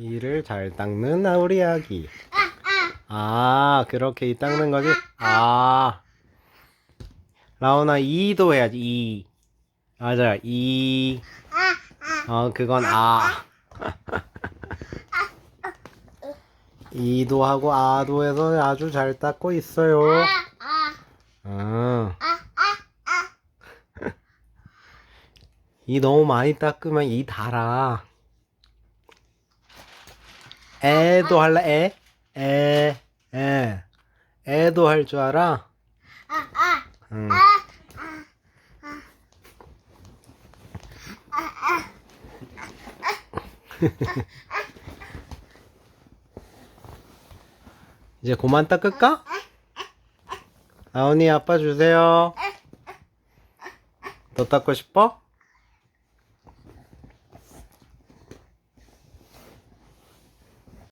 이를 잘 닦는 아, 우리 아기. 아, 그렇게 이 닦는 거지? 아. 라온아, 이도 해야지, 이. 맞아, 이. 어, 그건 아. 이도 하고 아도 해서 아주 잘 닦고 있어요. 아. 이 너무 많이 닦으면 이 달아. 애도 할래? 애? 애, 애. 애도 할 줄 알아? 응. 이제 그만 닦을까? 아온이 아빠 주세요. 더 닦고 싶어?